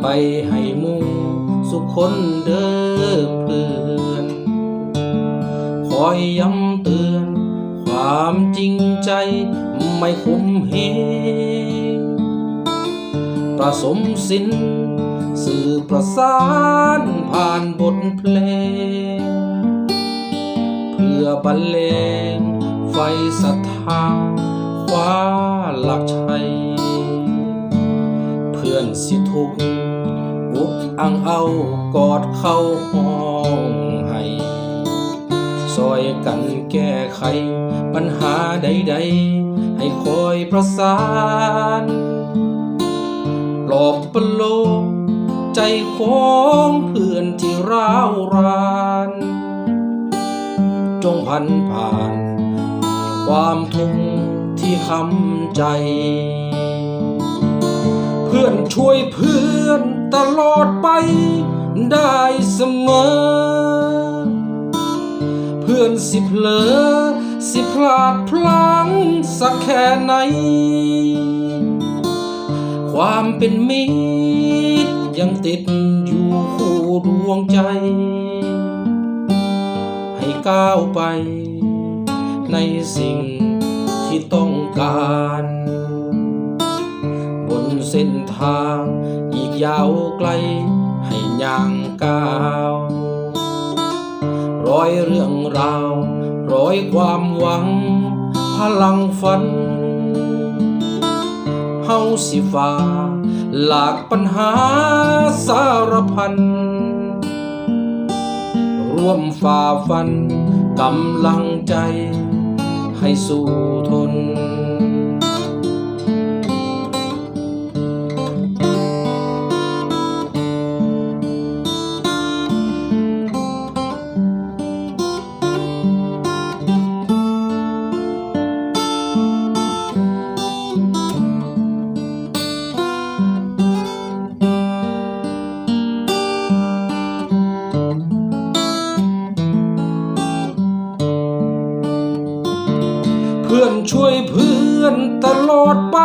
ไปให้มู่สุขคนเด้อเพื่อนคอยย้ำเตือน ความจริงใจไม่คุ้มเหงประสมสินสื่อประสานผ่านบทเพลง เพื่อบรรเลงไฟศรัทธาคว้าหลักชัย พื่อนสิทุกข์บุกอังเอากอดเข้าห้องให้ซอยกันแก้ไข ปัญหาใดๆ ให้คอยประสานปลอบประโลมใจของเพื่อนที่ร้าวราน จงพันผ่าน ความทุกข์ที่คำใจ พื่อนช่วยเพื่อนตลอดไปได้เสมอ เพื่อนสิเพลอสิพลาดพลั้งสักแค่ไหน ความเป็นมิตรยังติดอยู่คู่ดวงใจ ให้ก้าวไปในสิ่งที่ต้องการ เส้นทาง อีกยาวไกลให้ย่างก้าวร้อยเรื่องราว ร้อยความหวัง พลังฝันเฮาสิฟ้า หลากปัญหาสารพัน ร่วมฝ่าฟัน กำลังใจให้สู้ทน พื่อนช่วยเพื่อนตลอดไป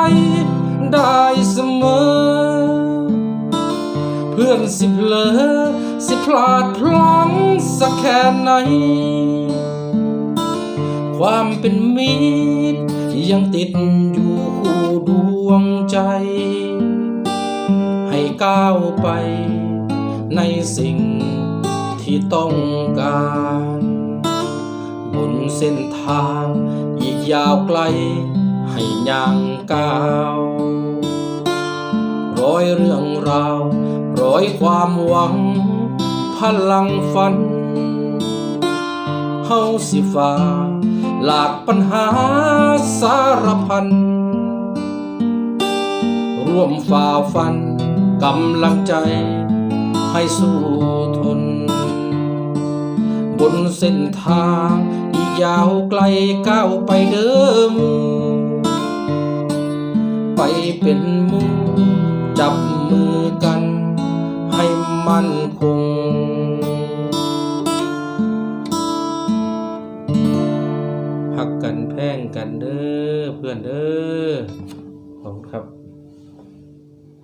ได้เสมอ เพื่อนสิเพลอสิพลาดพลั้งสักแค่ไหน ความเป็นมิตรยังติดอยู่คู่ดวงใจ ให้ก้าวไปในสิ่งที่ต้องการ บนเส้นทางอีก ยาวไกล ให้ย่างก้าวร้อยเรื่องราว ร้อยความหวัง พลังฝัน เฮาสิฟ้า หลากปัญหาสารพัน ร่วมฝ่าฟัน กำลังใจให้สู้ทน บนเส้นทาง อีกยาวไกลก้าวไปเดิม ไปเป็นมู่จับมือกัน ให้มั่นคง หักกันแพ่งกันเด้อเพื่อนเด้อขอบคุณครับ